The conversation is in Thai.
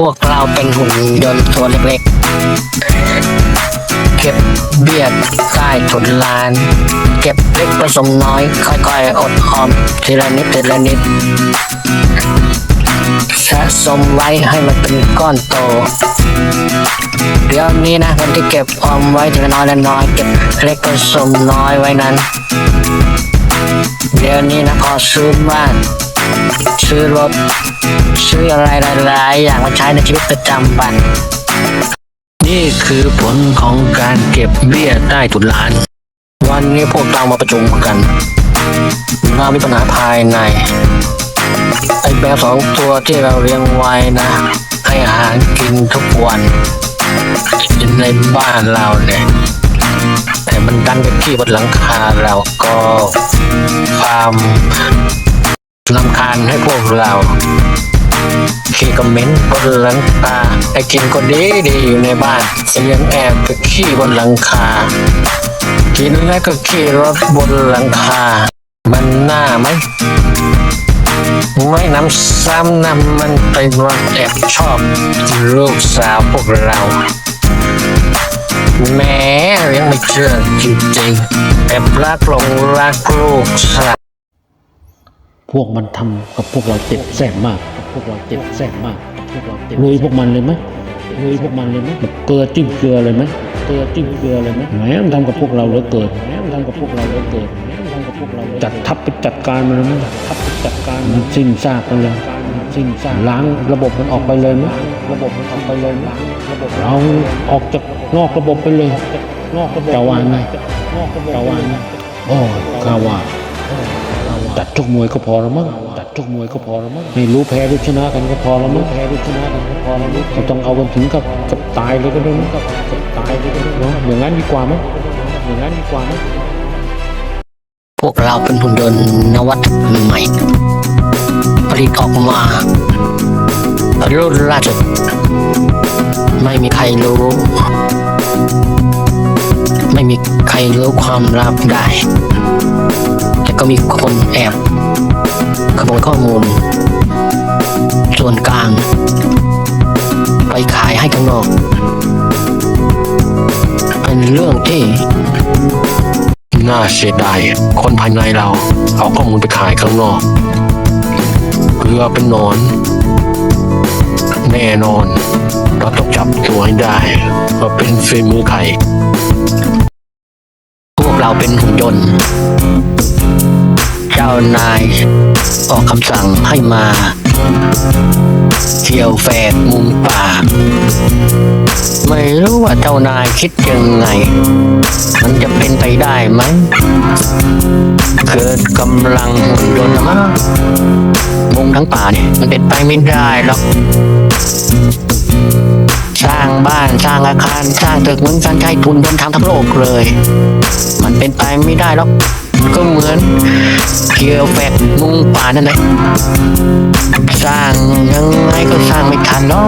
พวกเราเป็นหุ่นยนต์ตัวเล็กๆ เก็บเบี้ยใต้ถุนลาน เก็บเล็กผสมน้อย ค่อยๆ อดออม ทีละนิดทีละนิด สะสมไว้ให้มันเป็นก้อนโต เดี๋ยวนี้นะเงินที่เก็บออมไว้ทีละน้อยละน้อย เก็บเล็กผสมน้อยไว้นั้น เดี๋ยวนี้นะพอซื้อบ้าน ซื้อรถ ซื้ออะไรหลายๆอย่างมาใช้ในชีวิตประจำวัน นี่คือผลของการเก็บเบี้ยใต้ถุนร้าน วันนี้พวกเรามาประชุมกันเรามีปัญหาภายในไอ้แมวสองตัวที่เราเลี้ยงไว้นะ ให้อาหารกินทุกวันอยู่ในบ้านเราเนี่ยแต่มันดันไปขี้บนหลังคาเราก็ความ ลำคาญให้พวกเราขี้ก็เหม็นบนหลังคาไอ้กินก็ดีดีอยู่ในบ้านเลี้ยงแอบไปขี้บนหลังคา กินแล้วก็ขี่รถบนหลังคา มันน่าไหม ไม่น้ำซ้ำน้ำมันไปว่าแอบชอบ ลูกสาวพวกเราแม้เลี้ยงไม่เชื่อจริงๆแอบรักหลงรักลูกสาว พวกมันทำกับพวกเราเจ็บแสบมากพวกเราเจ็บแสบมากพวกเราเจ็บลุยพวกมันเลยไหมลุยพวกมันเลยไหมแบบเกลือจิ้มเกลือเลยไหมเกลือจิ้มเกลือเลยไหมแหมมันทำกับพวกเราเหลือเกินแหมมันทำกับพวกเราเหลือเกินแหมมันทำกับพวกเราจัดทัพไปจัดการมันเลยไหมทัพไปจัดการมันสิ้นซากมันเลยสิ้นซากล้างระบบมันออกไปเลยไหมระบบมันออกไปเลยไหมระบบเราออกจากนอกระบบไปเลยนอกระบบกาวานไหมกาวานไหมโอ้กาวา นจัดชกมวยก็พอแล้วมั้งจัดชกมวยก็พอแล้วมั้งไม่รู้แพ้รือชนะกันก็พอแล้วมั้งแพ้รือชนะกันก็พอแล้วมั้งไม่ต้องเอากันถึงกับกับตายเลยก็ได้มั้งกับกับตายเลยก็ได้เนาะอย่างนั้นดีกว่ามั้งอย่างนั้นดีกว่ามั้งพวกเราเป็นหุ่นยนต์นวัตใหม่ ผลิตออกมารุ่นล่าสุดไม่มีใครรู้ ไม่มีใครรู้ความลับได้ ก็มีคนแอบขโมยข้อมูล ส่วนกลาง ไปขายให้ข้างนอก เป็นเรื่องที่ น่าเสียดายคนภายในเรา เอาข้อมูลไปขายข้างนอกเพื่อเป็นนอน แน่นอน เราต้องจับตัวให้ได้ว่าเป็นฝีมือใครพวกเราเป็นหุ่นยนต์ เจ้านาย ออกคำสั่งให้มา เที่ยวแฝกมุมป่าไม่รู้ว่าเจ้านายคิดยังไง มันจะเป็นไปได้ไหม เกิดกำลังหุ่นยนต์นมั้งมุงทั้งป่าเนี่ยมันเป็นไปไม่ได้หรอกสร้างบ้านสร้างอาคารสร้างตึกเหมือนกันใช้ทุนยนต์ทำทั้งโลกเลย มันเป็นไปไม่ได้หรอกก็เหมือน เกียวแฟกมุงป่านั่นแหละสร้างยังไงก็สร้างไม่ทันเนาะ